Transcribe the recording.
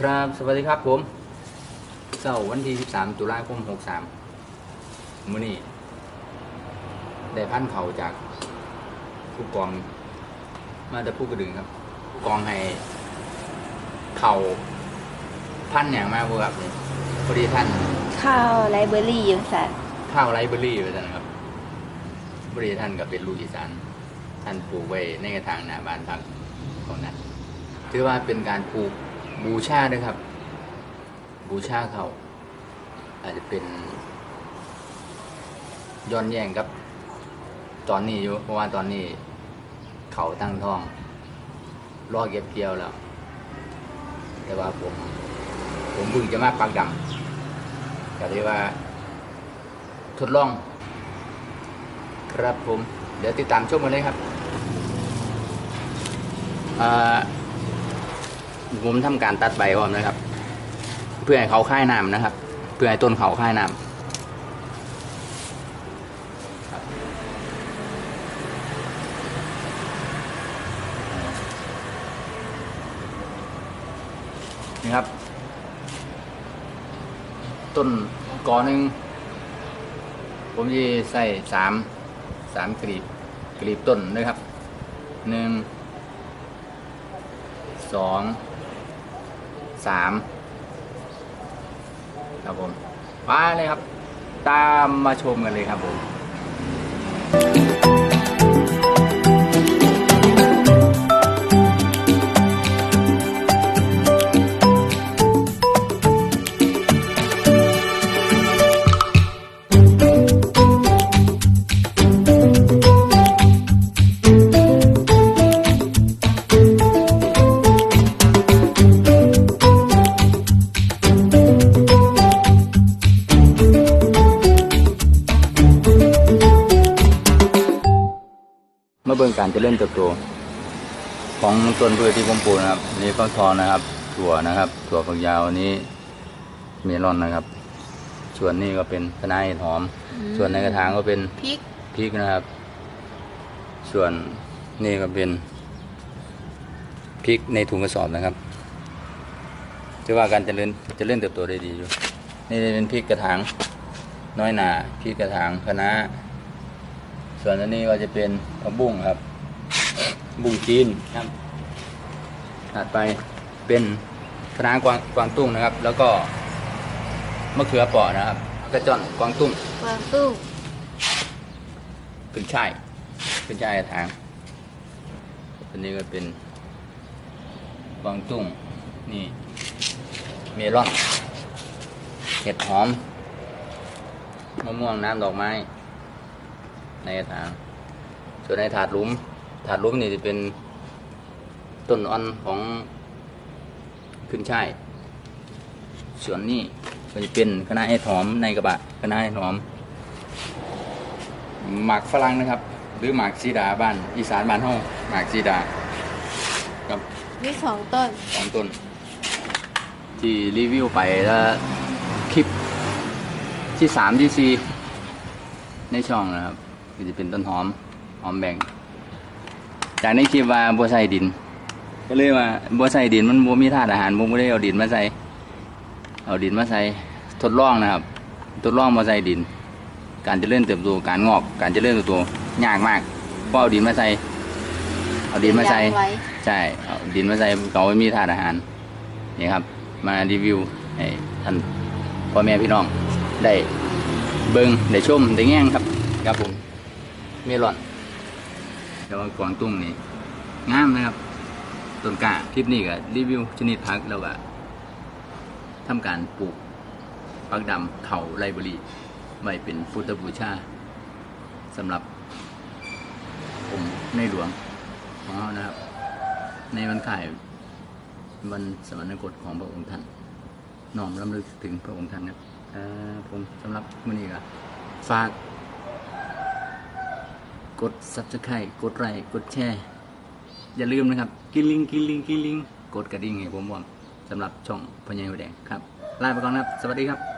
ครับ สวัสดีครับผมเสาร์วันที่ 13 ตุลาคม 63มื้อนี้ได้พันเขาจากผู้กอง มาจะพูดกระดึงครับผู้กองให้ เขาพันอย่างมากพวกครับนี่พอดีท่านข้าวไลเบอรี่ยังสัตว์ข้าวไรเบอรี่ไปท่านครับพอดีท่านก็เป็นลูกอีสานท่านปลูกไว้ในกระถางหน้าบ้านพักของนั้นถือว่าเป็นการปลูก บูชาด้วยครับ บูชาเขาอาจจะเป็นย้อนแย้งกับ ตอนนี้อยู่เพราะว่าตอนนี้ เขาตั้งท้องรอเก็บเกี่ยวแล้ว แต่ว่าผม ผมเพิ่งจะมาปักดำก็เรียว่า ทดลอง ครับผม เดี๋ยวติดตามชมกันเลยครับอ่า ผมทำการตัดใบก่อนนะครับ เพื่อให้เขาค่ายน้ำนะครับ เพื่อให้ต้นเขาค่ายน้ำนี่ครับ ต้นกอหนึ่งผมจะใส่สามสามกลีบกลีบต้นนะครับหนึ่งสอง สามครับผมไปเลยครับ ตามมาชมกันเลยครับผม มาเบิ่งการเจะเล่นเติบโตของต้นพืชที่ผมปลูกนะครับอันนี่ฟักทองนะครับ ถั่วนะครับ ถั่วฝักยาวอันนี้เมลอนนะครับ ส่วนนี้ก็เป็นคะน้าเห็ดหอม ส่วนในกระถางก็เป็นพริกพริกนะครับ ส่วนนี่ก็เป็นพริกในถุงกระสอบนะครับถือว่าการเจริญเจริญเติบโตได้ดีอยู่ นี่เป็นพริกกระถางน้อยหนาพริกกระถางคะน้า ส่วนอันนี้ก็จะเป็นผักบุ้งครับ บุ้งจีนครับถัดไปเป็นคะน้ากวางกวางตุ้งนะครับ แล้วก็มะเขือเปราะนะครับกระจ่อนกวางตุ้งกวางตุ้งขึ้นช่ายขึ้นช่ายกระถางอันนี้ก็เป็นกวางตุ้งนี่เมลอน เห็ดหอมมะม่วงน้ำดอกไม้ ในกระถางส่วนในถาดหลุม ถาดหลุมนี่จะเป็นต้นอ่อนของขึ้นช่ายส่วนนี้ก็จะเป็นคณะเห็ดหอมในกระบะคณะเห็ดหอม หมากฝรั่งนะครับ หรือหมากซีดาบ้านอีสานบ้านเฮาหมากซีดากับมีสองต้นสองต้น ที่รีวิวไปแล้วคลิปที่สามที่สี่ในช่องนะครับ ก็จะเป็นต้นหอมหอมแบ่ง จากในคลิปว่าบัวใส่ดิน ก็เลยว่าบัวใส่ดินมันบัวมีธาตุอาหารผมก็เลยเอาดินมาใส่เอาดินมาใส่ทดลองนะครับ ทดลองมาใส่ดิน การเจะเริ่มเติบโตการงอก การเจะเริ่มเติบโตยากมากเพราะเอาดินมาใส่เอาดินมาใส่ยางไว้ใช่เอาดินมาใส่เขาไม่มีธาตุอาหารนี่ครับ มารีวิวให้ท่านพ่อแม่พี่น้องได้เบิงได้ชมได้แง่งครับครับผม เมลอนแต่ว่ากวางตุ้งนี่งามนะครับต้นกล้าคลิปนี้ก็รีวิวชนิดพักแล้วก็ทำการปลูกพักดำเขาไลบรี่ไว้เป็นพุทธบูชาสำหรับผมในหลวงของเรานะครับ ในวันข่ายวันสวรรคตของพระองค์ท่านน้อมรำลึกถึงพระองค์ท่านครับผมสำหรับมื้อนี้ก็ฝาก กด subscribe กดไลค์กดแชร์อย่าลืมนะครับกินลิงกินลิงกินลิงกดกระดิ่งให้ผมผมสำหรับช่องพญายหัวแดงครับลาไปก่อนครับ สวัสดีครับ